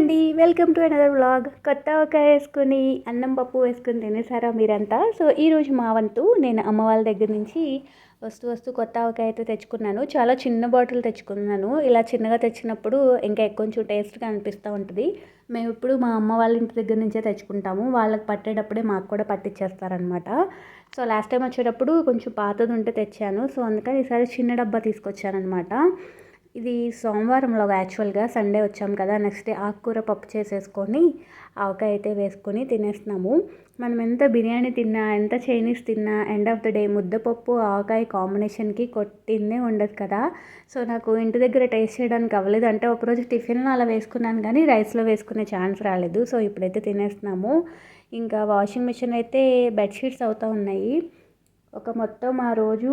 అండి welcome to another vlog కొత్త ఒక వేసుకుని అన్నం పప్పు వేసుకుని తినేసారా మీరంతా? సో ఈరోజు మా వంతు నేను అమ్మ వాళ్ళ దగ్గర నుంచి వస్తూ వస్తూ కొత్త ఆవకాయ అయితే తెచ్చుకున్నాను. చాలా చిన్న బాటిల్ తెచ్చుకున్నాను. ఇలా చిన్నగా తెచ్చినప్పుడు ఇంకా కొంచెం టేస్ట్గా అనిపిస్తూ ఉంటుంది. మేము ఇప్పుడు మా అమ్మ వాళ్ళ ఇంటి దగ్గర నుంచే తెచ్చుకుంటాము. వాళ్ళకి పట్టేటప్పుడే మాకు కూడా పట్టించేస్తారనమాట సో లాస్ట్ టైం వచ్చేటప్పుడు కొంచెం పాతది ఉంటే తెచ్చాను. సో అందుకని ఈసారి చిన్న డబ్బా తీసుకొచ్చానమాట ఇది సోమవారంలో యాక్చువల్గా సండే వచ్చాం కదా నెక్స్ట్ డే ఆకుకూర పప్పు చేసేసుకొని ఆవకాయ అయితే వేసుకొని తినేస్తున్నాము. మనం ఎంత బిర్యానీ తిన్నా ఎంత చైనీస్ తిన్నా ఎండ్ ఆఫ్ ద డే ముద్దపప్పు ఆవకాయ కాంబినేషన్కి కొట్టిందే ఉండదు కదా. సో నాకు ఇంటి దగ్గర టేస్ట్ చేయడానికి అవ్వలేదు. అంటే ఒకరోజు టిఫిన్లో అలా వేసుకున్నాను కానీ రైస్లో వేసుకునే ఛాన్స్ రాలేదు. సో ఇప్పుడైతే తినేస్తున్నాము. ఇంకా వాషింగ్ మిషన్ అయితే బెడ్షీట్స్ అవుతూ ఉన్నాయి. ఒక మొత్తం ఆ రోజు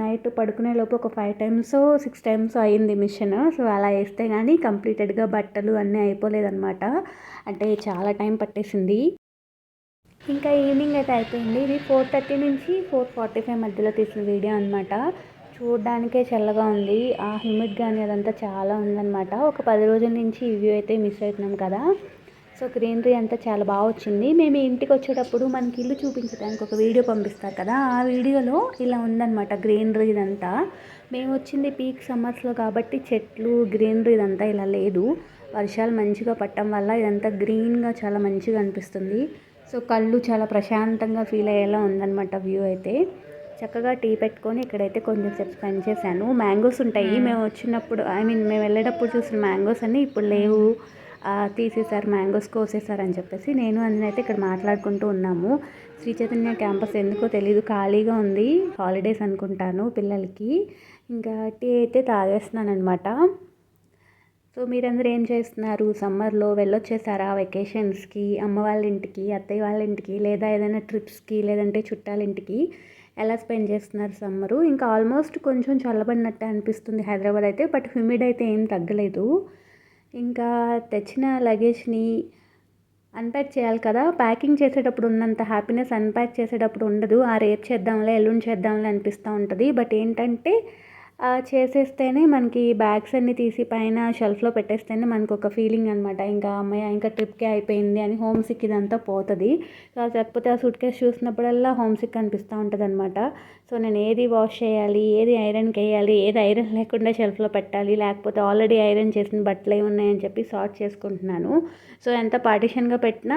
నైట్ పడుకునే లోపు ఒక ఫైవ్ టైమ్స్ సిక్స్ టైమ్స్ అయింది మిషన్. సో అలా వేస్తే కానీ కంప్లీటెడ్గా బట్టలు అన్నీ అయిపోలేదన్నమాట. అంటే చాలా టైం పట్టేసింది. ఇంకా ఈవినింగ్ అయితే అయిపోయింది. ఇది ఫోర్ థర్టీ నుంచి ఫోర్ ఫార్టీ ఫైవ్ మధ్యలో తీసిన వీడియో అనమాట చూడడానికే చల్లగా ఉంది. ఆ హ్యూమిడ్ కానీ అదంతా చాలా ఉందన్నమాట. ఒక పది రోజుల నుంచి ఈ వ్యూ అయితే మిస్ అవుతున్నాం కదా. సో గ్రీనరీ అంతా చాలా బాగా వచ్చింది. మేము ఇంటికి వచ్చేటప్పుడు మనకి ఇల్లు చూపించడానికి ఒక వీడియో పంపిస్తారు కదా ఆ వీడియోలో ఇలా ఉందన్నమాట గ్రీనరీ ఇదంతా. మేము వచ్చింది పీక్ సమ్మర్స్లో కాబట్టి చెట్లు గ్రీనరీ ఇదంతా ఇలా లేదు. వర్షాలు మంచిగా పట్టడం వల్ల ఇదంతా గ్రీన్గా చాలా మంచిగా అనిపిస్తుంది. సో కళ్ళు చాలా ప్రశాంతంగా ఫీల్ అయ్యేలా ఉందన్నమాట వ్యూ అయితే. చక్కగా టీ పెట్టుకొని ఇక్కడైతే కొంచెం సేపు స్పెండ్ చేశాను. మ్యాంగోస్ ఉంటాయి. మేము వచ్చినప్పుడు ఐ మీన్ మేము వెళ్ళేటప్పుడు చూసిన మ్యాంగోస్ అన్నీ ఇప్పుడు లేవు. తీసేశారు మ్యాంగోస్ కోసేసారు అని చెప్పేసి నేను అయితే ఇక్కడ మాట్లాడుకుంటూ ఉన్నాము. శ్రీ చైతన్య క్యాంపస్ ఎందుకో తెలీదు ఖాళీగా ఉంది హాలిడేస్ అనుకుంటాను పిల్లలకి. ఇంకా టీ అయితే తాగేస్తున్నాను అనమాట సో మీరందరూ ఏం చేస్తున్నారు? సమ్మర్లో వెళ్ళొచ్చేసారా వెకేషన్స్కి అమ్మ వాళ్ళ ఇంటికి అత్తయ్య వాళ్ళ ఇంటికి లేదా ఏదైనా ట్రిప్స్కి లేదంటే చుట్టాల ఇంటికి ఎలా స్పెండ్ చేస్తున్నారు సమ్మరు? ఇంకా ఆల్మోస్ట్ కొంచెం చల్లబడినట్టే అనిపిస్తుంది హైదరాబాద్ అయితే బట్ హ్యూమిడ్ అయితే ఏం తగ్గలేదు. ఇంకా తెచ్చిన లగేజ్ని అన్ప్యాక్ చేయాలి కదా. ప్యాకింగ్ చేసేటప్పుడు ఉన్నంత హ్యాపీనెస్ అన్ప్యాక్ చేసేటప్పుడు ఉండదు. ఆ రేపు చేద్దాంలే ఎల్లుండి చేద్దాంలే అనిపిస్తూ ఉంటుంది. బట్ ఏంటంటే చేసేస్తేనే మనకి బ్యాగ్స్ అన్ని తీసి పైన షెల్ఫ్లో పెట్టేస్తేనే మనకు ఒక ఫీలింగ్ అనమాట ఇంకా అమ్మాయి ఇంకా ట్రిప్కే అయిపోయింది అని హోమ్ సిక్ ఇదంతా పోతుంది. సో లేకపోతే ఆ సూట్ కేస్ చూసినప్పుడల్లా హోమ్ సిక్ అనిపిస్తూ ఉంటుంది అనమాట సో నేను ఏది వాష్ చేయాలి ఏది ఐరన్కి వేయాలి ఏది ఐరన్ లేకుండా షెల్ఫ్లో పెట్టాలి లేకపోతే ఆల్రెడీ ఐరన్ చేసిన బట్టలు ఏమి ఉన్నాయని చెప్పి సార్ట్ చేసుకుంటున్నాను. సో ఎంత పార్టిషన్గా పెట్టినా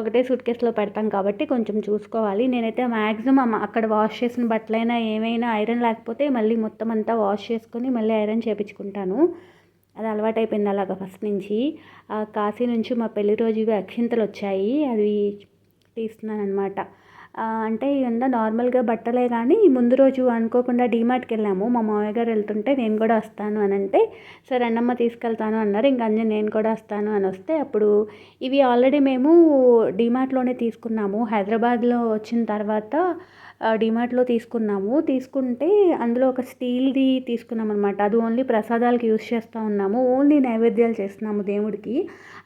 ఒకటే సూట్ కేసులో పెడతాం కాబట్టి కొంచెం చూసుకోవాలి. నేనైతే మ్యాక్సిమం అక్కడ వాష్ చేసిన బట్టలైనా ఏమైనా ఐరన్ లేకపోతే మళ్ళీ మొత్తం అంతా వాష్ చేసుకొని మళ్ళీ ఐరన్ చేయించుకుంటాను అది అలవాటైపోయింది అలాగ ఫస్ట్ నుంచి. కాశీ నుంచి మా పెళ్ళి రోజు అక్షింతలు వచ్చాయి. అవి తీస్తున్నాను అనమాట అంటే ఇదంతా నార్మల్గా బట్టలే కానీ ముందు రోజు అనుకోకుండా డీమార్ట్కి వెళ్ళాము. మా మామయ్య గారు వెళ్తుంటే నేను కూడా వస్తాను అని అంటే సరే అన్నమ్మ తీసుకెళ్తాను అన్నారు. ఇంకా అంజన్ నేను కూడా వస్తాను అని వస్తే అప్పుడు ఇవి ఆల్రెడీ మేము డీమార్ట్లోనే తీసుకున్నాము. హైదరాబాద్లో వచ్చిన తర్వాత డిమార్ట్లో తీసుకున్నాము. తీసుకుంటే అందులో ఒక స్టీల్ది తీసుకున్నాం అనమాట అది ఓన్లీ ప్రసాదాలకి యూస్ చేస్తూ ఉన్నాము. ఓన్లీ నైవేద్యాలు చేస్తున్నాము దేవుడికి.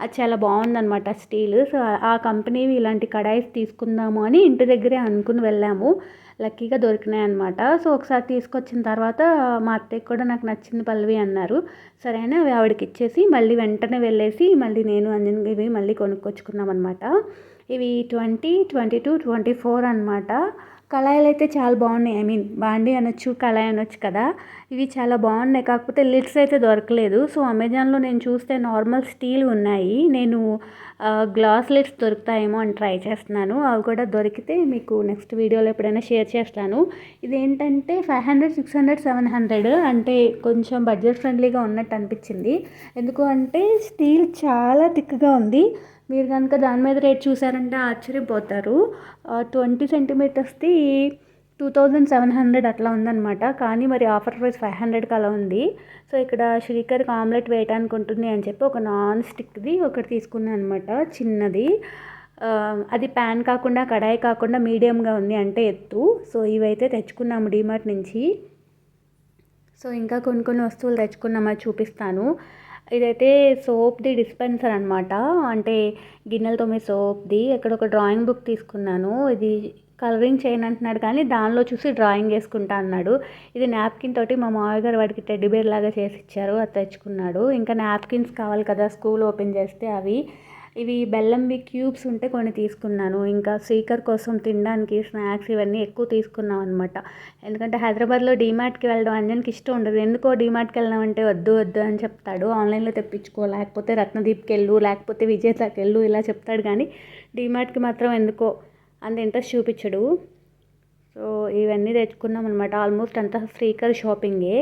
అది చాలా బాగుందనమాట స్టీల్. సో ఆ కంపెనీవి ఇలాంటి కడాయిస్ తీసుకుందాము అని ఇంటి దగ్గరే అనుకుని వెళ్ళాము. లక్కీగా దొరికినాయి అనమాట సో ఒకసారి తీసుకొచ్చిన తర్వాత మా అత్తయ్య కూడా నాకు నచ్చింది పల్లవి అన్నారు. సరైన అవి ఆవిడకి ఇచ్చేసి మళ్ళీ వెంటనే వెళ్ళేసి మళ్ళీ నేను అంజన్ ఇవి మళ్ళీ కొనుక్కొచ్చుకున్నాం అనమాట ఇవి twenty twenty two twenty four అనమాట కళాయిలు అయితే చాలా బాగున్నాయి. ఐ మీన్ బాండి అనొచ్చు కళాయి అనొచ్చు కదా. ఇవి చాలా బాగున్నాయి. కాకపోతే లిడ్స్ అయితే దొరకలేదు. సో అమెజాన్లో నేను చూస్తే నార్మల్ స్టీల్ ఉన్నాయి. నేను గ్లాస్ లిడ్స్ దొరుకుతాయేమో అని ట్రై చేస్తున్నాను. అవి కూడా దొరికితే మీకు నెక్స్ట్ వీడియోలో ఎప్పుడైనా షేర్ చేస్తాను. ఇదేంటంటే five hundred six hundred seven hundred అంటే కొంచెం బడ్జెట్ ఫ్రెండ్లీగా ఉన్నట్టు అనిపించింది. ఎందుకు అంటే స్టీల్ చాలా థిక్గా ఉంది. మీరు కనుక దాని మీద రేట్ చూసారంటే ఆశ్చర్యపోతారు. ట్వంటీ సెంటీమీటర్స్ది టూ థౌజండ్ సెవెన్ హండ్రెడ్ అట్లా ఉందన్నమాట. కానీ మరి ఆఫర్ ప్రైస్ ఫైవ్ హండ్రెడ్కి అలా ఉంది. సో ఇక్కడ శ్రీకర్కి ఆమ్లెట్ వేయటానికి ఉంటుంది అని చెప్పి ఒక నాన్ స్టిక్ది ఒకటి తీసుకున్నాను అనమాట చిన్నది అది ప్యాన్ కాకుండా కడాయి కాకుండా మీడియంగా ఉంది అంటే ఎత్తు. సో ఇవైతే తెచ్చుకున్నాము డీమార్ట్ నుంచి. సో ఇంకా కొన్ని కొన్ని వస్తువులు తెచ్చుకున్నామా చూపిస్తాను. ఇదైతే సోప్ది డిస్పెన్సర్ అనమాట అంటే గిన్నెలు తోమే సోప్ది ఇక్కడ ఒక డ్రాయింగ్ బుక్ తీసుకున్నాను. ఇది కలరింగ్ చేయను అంటున్నాడు కానీ దానిలో చూసి డ్రాయింగ్ వేసుకుంటా అన్నాడు. ఇది నాప్కిన్ తోటి మా మామయ్య గారు వాడికి టెడ్డీబేర్ లాగా చేసి ఇచ్చారు. అది తెచ్చుకున్నాడు. ఇంకా నాప్కిన్స్ కావాలి కదా స్కూల్ ఓపెన్ చేస్తే అవి. ఇవి బెల్లంవి క్యూబ్స్ ఉంటే కొన్ని తీసుకున్నాను. ఇంకా శ్రీకర్ కోసం తినడానికి స్నాక్స్ ఇవన్నీ ఎక్కువ తీసుకున్నాం అనమాట ఎందుకంటే హైదరాబాద్లో డీమార్ట్కి వెళ్ళడం అంజన్కి ఇష్టం ఉండదు. ఎందుకో డీమార్ట్కి వెళ్ళామంటే వద్దు వద్దు అని చెప్తాడు. ఆన్లైన్లో తెప్పించుకో లేకపోతే రత్నదీప్కి వెళ్ళు లేకపోతే విజేతకి వెళ్ళు ఇలా చెప్తాడు. కానీ డీమార్ట్కి మాత్రం ఎందుకో అంత ఇంట్రెస్ట్ చూపించడు. సో ఇవన్నీ తెచ్చుకున్నాం అనమాట ఆల్మోస్ట్ అంతా శ్రీకర్ షాపింగే.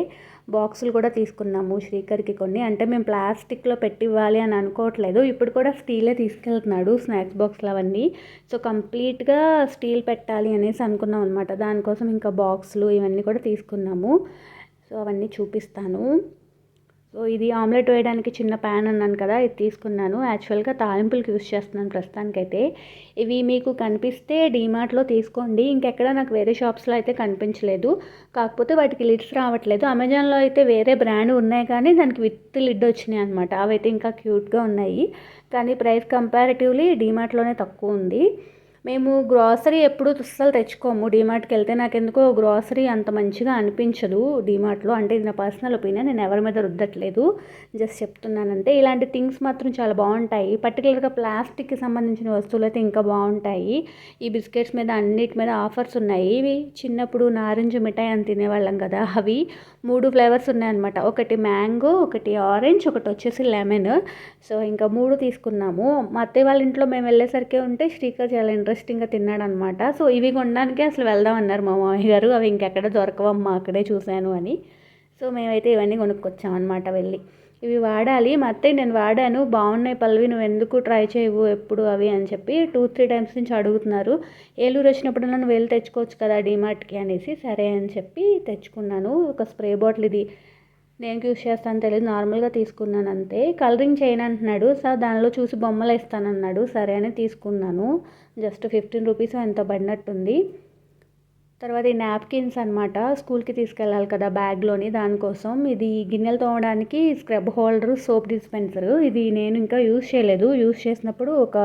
బాక్సులు కూడా తీసుకున్నాము శ్రీకర్కి కొన్ని. అంటే మేము ప్లాస్టిక్లో పెట్టి ఇవ్వాలి అని అనుకోవట్లేదు. ఇప్పుడు కూడా స్టీలే తీసుకెళ్తున్నాడు స్నాక్స్ బాక్స్లు అవన్నీ. సో కంప్లీట్గా స్టీల్ పెట్టాలి అనేసి అనుకున్నాం అనమాట దానికోసం ఇంకా బాక్సులు ఇవన్నీ కూడా తీసుకున్నాము. సో అవన్నీ చూపిస్తాను. సో ఇది ఆమ్లెట్ వేయడానికి చిన్న ప్యాన్ అన్నాను కదా ఇది తీసుకున్నాను. యాక్చువల్గా తాలింపులకు యూస్ చేస్తున్నాను ప్రస్తుతానికైతే. ఇవి మీకు కనిపిస్తే డీమార్ట్లో తీసుకోండి. ఇంకెక్కడ నాకు వేరే షాప్స్లో అయితే కనిపించలేదు. కాకపోతే వాటికి లిడ్స్ రావట్లేదు. అమెజాన్లో అయితే వేరే బ్రాండ్ ఉన్నాయి కానీ దానికి విత్ లిడ్ వచ్చినాయి అనమాట అవైతే ఇంకా క్యూట్గా ఉన్నాయి. కానీ ప్రైస్ కంపారిటివ్లీ డీమార్ట్లోనే తక్కువ ఉంది. మేము గ్రాసరీ ఎప్పుడు అస్సలు తెచ్చుకోము. డీమార్ట్కి వెళ్తే నాకు ఎందుకో గ్రాసరీ అంత మంచిగా అనిపించదు డీమార్ట్లో అంటే ఇది నా పర్సనల్ ఒపీనియన్ నేను ఎవరి మీద రుద్దట్లేదు. జస్ట్ చెప్తున్నానంటే ఇలాంటి థింగ్స్ మాత్రం చాలా బాగుంటాయి. పర్టికులర్గా ప్లాస్టిక్కి సంబంధించిన వస్తువులు అయితే ఇంకా బాగుంటాయి. ఈ బిస్కెట్స్ మీద అన్నిటి మీద ఆఫర్స్ ఉన్నాయి. ఇవి చిన్నప్పుడు నారింజ మిఠాయి అని తినేవాళ్ళం కదా. అవి మూడు ఫ్లేవర్స్ ఉన్నాయన్నమాట. ఒకటి మ్యాంగో ఒకటి ఆరెంజ్ ఒకటి వచ్చేసి లెమన్ సో ఇంకా మూడు తీసుకున్నాము. మా అత్తయ్య వాళ్ళ ఇంట్లో మేము వెళ్ళేసరికి ఉంటే శ్రీకర్ చాలా ఇంట్రెస్టింగ్గా తిన్నాడు అనమాట సో ఇవి కొనడానికి అసలు వెళ్దాం అన్నారు మా మామయ్య గారు. అవి ఇంకెక్కడ దొరకవమ్మా అక్కడే చూశాను అని. సో మేమైతే ఇవన్నీ కొనుక్కొచ్చాం అనమాట వెళ్ళి. ఇవి వాడాలి. మా అత్తయ్య నేను వాడాను. బాగున్నాయి పల్లవి నువ్వు ఎందుకు ట్రై చేయవు ఎప్పుడు అవి అని చెప్పి టూ త్రీ టైమ్స్ నుంచి అడుగుతున్నారు. ఏలూరు వచ్చినప్పుడు నన్ను వెళ్ళి తెచ్చుకోవచ్చు కదా డీమార్ట్కి అనేసి సరే అని చెప్పి తెచ్చుకున్నాను. ఒక స్ప్రే బాటిల్ ఇది నేను యూస్ చేస్తాను తెలియదు. నార్మల్గా తీసుకున్నాను అంతే కలరింగ్ చేయను అంటున్నాడు. సార్ దానిలో చూసి బొమ్మలు ఇస్తానన్నాడు సరే అని తీసుకున్నాను. జస్ట్ ఫిఫ్టీన్ రూపీస్ ఎంత పడినట్టుంది. తర్వాత ఈ నాప్కిన్స్ అనమాట స్కూల్కి తీసుకెళ్ళాలి కదా బ్యాగ్లోని దానికోసం ఇది గిన్నెలు తోమడానికి స్క్రబ్ హోల్డర్ సోప్ డిస్పెన్సర్ ఇది నేను ఇంకా యూజ్ చేయలేదు. యూజ్ చేసినప్పుడు ఒక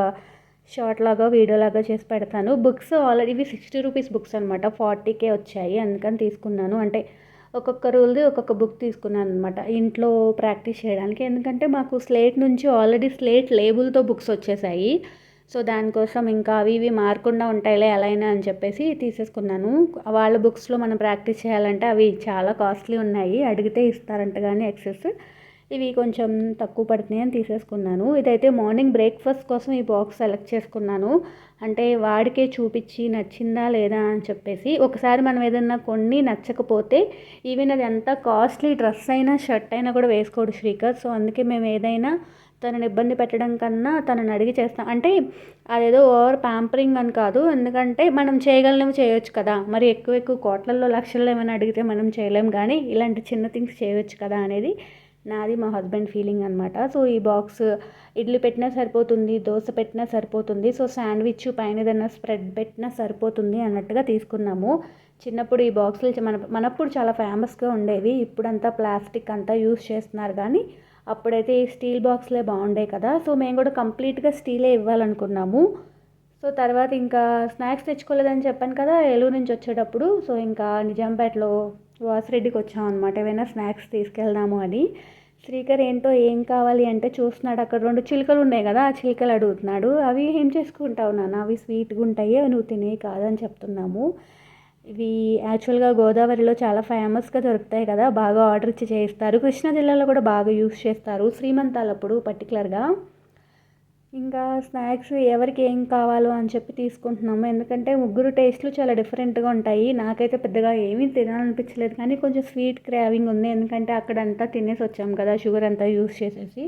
షార్ట్ లాగా వీడియో లాగా చేసి పెడతాను. బుక్స్ ఆల్రెడీ ఇవి సిక్స్టీ రూపీస్ బుక్స్ అనమాట ఫార్టీకే వచ్చాయి. అందుకని తీసుకున్నాను. అంటే ఒక్కొక్క రూల్ది ఒక్కొక్క బుక్ తీసుకున్నాను అనమాట ఇంట్లో ప్రాక్టీస్ చేయడానికి. ఎందుకంటే మాకు స్లేట్ నుంచి ఆల్రెడీ స్లేట్ లేబుల్తో బుక్స్ వచ్చేసాయి. సో దానికోసం ఇంకా అవి ఇవి మారకుండా ఉంటాయిలే ఎలా అయినా అని చెప్పేసి తీసేసుకున్నాను. వాళ్ళ బుక్స్లో మనం ప్రాక్టీస్ చేయాలంటే అవి చాలా కాస్ట్లీ ఉన్నాయి. అడిగితే ఇస్తారంట కానీ ఎక్సెస్. ఇవి కొంచెం తక్కువ పడుతున్నాయి అని తీసేసుకున్నాను. ఇదైతే మార్నింగ్ బ్రేక్ఫాస్ట్ కోసం ఈ బాక్స్ సెలెక్ట్ చేసుకున్నాను. అంటే వాడికే చూపించి నచ్చిందా లేదా అని చెప్పేసి ఒకసారి మనం ఏదన్నా కొన్ని నచ్చకపోతే ఈవెన్ అది ఎంత కాస్ట్లీ డ్రెస్ అయినా షర్ట్ అయినా కూడా వేసుకోడు శ్రీకర్. సో అందుకే మేము ఏదైనా తనని ఇబ్బంది పెట్టడం కన్నా తనని అడిగి చేస్తాం. అంటే అదేదో ఓవర్ ప్యాంపరింగ్ అని కాదు. ఎందుకంటే మనం చేయగలనేవి చేయొచ్చు కదా. మరి ఎక్కువ ఎక్కువ కోట్లల్లో లక్షల్లో ఏమైనా అడిగితే మనం చేయలేం. కానీ ఇలాంటి చిన్న థింగ్స్ చేయొచ్చు కదా అనేది నాది మా హస్బెండ్ ఫీలింగ్ అనమాట సో ఈ బాక్స్ ఇడ్లీ పెట్టినా సరిపోతుంది దోశ పెట్టినా సరిపోతుంది సో శాండ్విచ్ పైన ఏదైనా స్ప్రెడ్ పెట్టినా సరిపోతుంది అన్నట్టుగా తీసుకున్నాము. చిన్నప్పుడు ఈ బాక్సులు మన మనప్పుడు చాలా ఫేమస్గా ఉండేవి. ఇప్పుడంతా ప్లాస్టిక్ అంతా యూస్ చేస్తున్నారు కానీ అప్పుడైతే ఈ స్టీల్ బాక్స్లే బాగుండే కదా. సో మేము కూడా కంప్లీట్గా స్టీలే ఇవ్వాలనుకున్నాము. సో తర్వాత ఇంకా స్నాక్స్ తెచ్చుకోలేదని చెప్పాను కదా ఏలూరు నుంచి వచ్చేటప్పుడు. సో ఇంకా నిజాంపేటలో వాసిరెడ్డికి వచ్చాం అనమాట ఏమైనా స్నాక్స్ తీసుకెళ్దాము అని. శ్రీకర్ ఏంటో ఏం కావాలి అంటే చూస్తున్నాడు. అక్కడ రెండు చిలుకలు ఉన్నాయి కదా ఆ చిలుకలు అడుగుతున్నాడు. అవి ఏం చేసుకుంటావు నాన్న? అవి స్వీట్గా ఉంటాయి? నువ్వు తినే కాదని చెప్తున్నాము. ఇవి యాక్చువల్గా గోదావరిలో చాలా ఫేమస్గా దొరుకుతాయి కదా బాగా ఆర్డర్ ఇచ్చి చేస్తారు కృష్ణా జిల్లాలో కూడా బాగా యూస్ చేస్తారు. శ్రీమంతాలప్పుడు పర్టికులర్గా ఇంకా స్నాక్స్ ఎవరికి ఏం కావాలో అని చెప్పి తీసుకుంటున్నాము. ఎందుకంటే ముగ్గురు టేస్ట్లు చాలా డిఫరెంట్గా ఉంటాయి. నాకైతే పెద్దగా ఏమీ తినాలనిపించలేదు. కానీ కొంచెం స్వీట్ క్రావింగ్ ఉంది. ఎందుకంటే అక్కడ అంతా తినేసి వచ్చాము కదా షుగర్ అంతా యూస్ చేసేసి.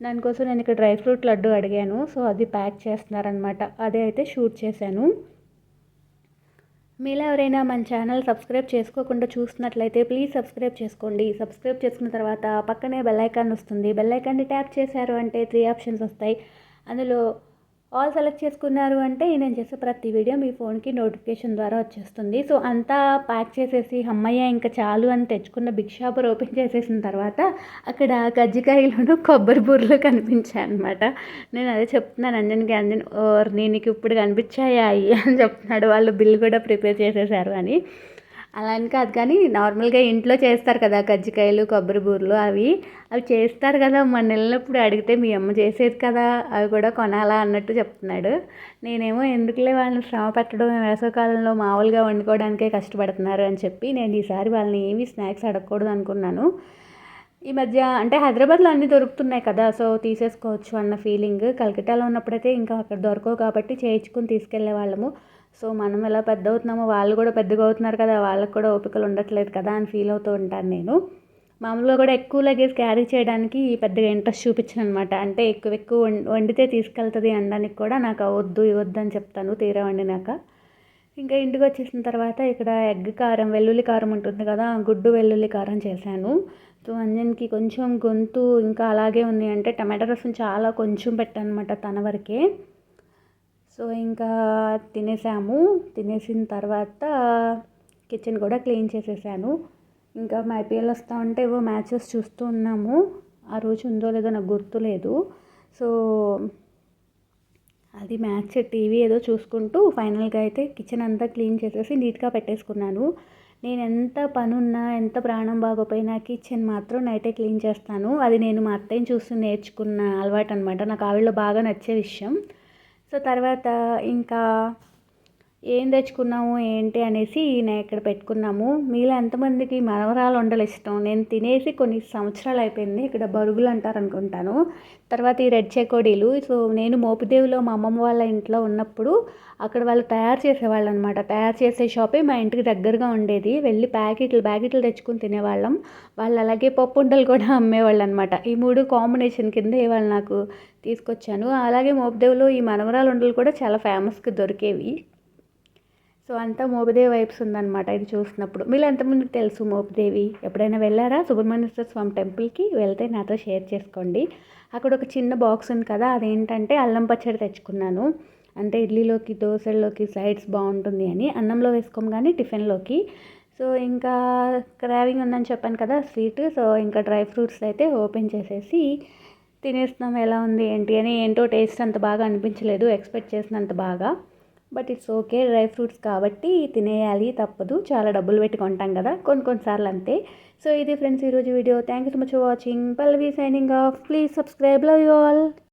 దానికోసం నేను ఇక్కడ డ్రై ఫ్రూట్ లడ్డు అడిగాను. సో అది ప్యాక్ చేస్తున్నారనమాట అదే అయితే షూట్ చేశాను. మీలో ఎవరైనా మన ఛానల్ సబ్స్క్రైబ్ చేసుకోకుండా చూస్తున్నట్లయితే ప్లీజ్ సబ్స్క్రైబ్ చేసుకోండి. సబ్స్క్రైబ్ చేసుకున్న తర్వాత పక్కనే బెల్ ఐకాన్ వస్తుంది. బెల్ ఐకాన్ని ట్యాప్ చేశారు అంటే త్రీ ఆప్షన్స్ వస్తాయి. అందులో ఆల్ సెలెక్ట్ చేసుకున్నారు అంటే నేను చేసే ప్రతి వీడియో మీ ఫోన్కి నోటిఫికేషన్ ద్వారా వచ్చేస్తుంది. సో అంతా ప్యాక్ చేసేసి అమ్మయ్య ఇంకా చాలు అని తెచ్చుకున్న బిగ్ షాపర్ ఓపెన్ చేసేసిన తర్వాత అక్కడ కజ్జికాయలను కొబ్బరి బూరలు కనిపించాయి అనమాట నేను అదే చెప్తున్నాను అంజన్కి అంజన్ నేను నీకు ఇప్పుడు కనిపించాయా అయ్యి అని చెప్తున్నాడు. వాళ్ళు బిల్ కూడా ప్రిపేర్ చేసేసారు అని. అలా అని కాదు కానీ నార్మల్గా ఇంట్లో చేస్తారు కదా కజ్జికాయలు కొబ్బరి బూరలు అవి. అవి చేస్తారు కదా మన వెళ్ళినప్పుడు అడిగితే మీ అమ్మ చేసేది కదా అవి కూడా కొనాలా అన్నట్టు చెప్తున్నాడు. నేనేమో ఎందుకులే వాళ్ళని శ్రమ పెట్టడం వేసవకాలంలో మామూలుగా వండుకోవడానికే కష్టపడుతున్నారు అని చెప్పి నేను ఈసారి వాళ్ళని ఏమీ స్నాక్స్ అడగకూడదు అనుకున్నాను. ఈ మధ్య అంటే హైదరాబాద్లో అన్నీ దొరుకుతున్నాయి కదా సో తీసేసుకోవచ్చు అన్న ఫీలింగ్. కలకట్టాలో ఉన్నప్పుడైతే ఇంకా అక్కడ దొరకవు కాబట్టి చేయించుకుని తీసుకెళ్ళే వాళ్ళము. సో మనం ఎలా పెద్ద అవుతున్నామో వాళ్ళు కూడా పెద్దగా అవుతున్నారు కదా వాళ్ళకి కూడా ఓపికలు ఉండట్లేదు కదా అని ఫీల్ అవుతూ ఉంటాను నేను. మామూలుగా కూడా ఎక్కువ లగేజ్ క్యారీ చేయడానికి పెద్దగా ఇంట్రెస్ట్ చూపించను అనమాట అంటే ఎక్కువ ఎక్కువ వండితే తీసుకెళ్తుంది అనడానికి కూడా నాకు వద్దు ఇవ్వద్దు అని చెప్తాను తీరా వండినాక. ఇంకా ఇంటికి వచ్చేసిన తర్వాత ఇక్కడ ఎగ్ కారం వెల్లుల్లి కారం ఉంటుంది కదా గుడ్డు వెల్లుల్లి కారం చేశాను. సో అంజన్కి కొంచెం గొంతు ఇంకా అలాగే ఉంది. అంటే టమాటా రసం చాలా కొంచెం పెట్టాను అనమాట తన వరకే. సో ఇంకా తినేసాము. తినేసిన తర్వాత కిచెన్ కూడా క్లీన్ చేసేసాను. ఇంకా మా ఐపీఎల్ వస్తూ ఉంటే ఏవో మ్యాచెస్ చూస్తూ ఉన్నాము. ఆ రోజు ఉందో లేదో నాకు గుర్తులేదు సో అది మ్యాచ్ టీవీ ఏదో చూసుకుంటూ ఫైనల్గా అయితే కిచెన్ అంతా క్లీన్ చేసేసి నీట్గా పెట్టేసుకున్నాను. నేను ఎంత పనున్నా ఎంత ప్రాణం బాగోపోయినా కిచెన్ మాత్రం నైటే క్లీన్ చేస్తాను. అది నేను మా అత్తయ్యని చూస్తూ నేర్చుకున్న అలవాటు అనమాట నాకు ఆవిడలో బాగా నచ్చే విషయం. సో తర్వాత ఇంకా ఏం తెచ్చుకున్నాము ఏంటి అనేసి నేను ఇక్కడ పెట్టుకున్నాము. మీలో ఎంతమందికి మనవరాలు ఉండలు ఇష్టం? నేను తినేసి కొన్ని సంవత్సరాలు అయిపోయింది. ఇక్కడ బరుగులు అంటారు అనుకుంటాను తర్వాత ఈ రెడ్ చెకోడీలు. సో నేను మోపిదేవిలో మా అమ్మమ్మ వాళ్ళ ఇంట్లో ఉన్నప్పుడు అక్కడ వాళ్ళు తయారు చేసేవాళ్ళు అనమాట తయారు చేసే షాపే మా ఇంటికి దగ్గరగా ఉండేది. వెళ్ళి ప్యాకెట్లు ప్యాకెట్లు తెచ్చుకుని తినేవాళ్ళం. వాళ్ళు అలాగే పప్పు ఉండలు కూడా అమ్మేవాళ్ళు అనమాట ఈ మూడు కాంబినేషన్ కింద ఇవాళ నాకు తీసుకొచ్చాను. అలాగే మోపిదేవిలో ఈ మనవరాలు ఉండలు కూడా చాలా ఫేమస్గా దొరికేవి. సో అంతా మోపిదేవి వైబ్స్ ఉందన్నమాట ఇది చూసినప్పుడు. మీరు ఎంతమందికి తెలుసు మోపిదేవి? ఎప్పుడైనా వెళ్ళారా? సుబ్రహ్మణ్యేశ్వర స్వామి టెంపుల్కి వెళ్తే నాతో షేర్ చేసుకోండి. అక్కడ ఒక చిన్న బాక్స్ ఉంది కదా అదేంటంటే అల్లం పచ్చడి తెచ్చుకున్నాను. అంటే ఇడ్లీలోకి దోశల్లోకి సైడ్స్ బాగుంటుంది అని అన్నంలో వేసుకోం కానీ టిఫిన్లోకి. సో ఇంకా క్రావింగ్ ఉందని చెప్పాను కదా స్వీట్. సో ఇంకా డ్రై ఫ్రూట్స్ అయితే ఓపెన్ చేసేసి తినేస్తున్నాం ఎలా ఉంది ఏంటి అని. ఏంటో టేస్ట్ అంత బాగా అనిపించలేదు ఎక్స్పెక్ట్ చేసినంత బాగా. But it's okay dry fruits కాబట్టి తినేయాలి తప్పదు. చాలా డబ్బులు పెట్టి కొంటాం కదా కొన్ని కొన్నిసార్లు అంతే. సో ఇది ఫ్రెండ్స్ ఈరోజు video. Thank you so much for watching Pallavi signing off please subscribe love you all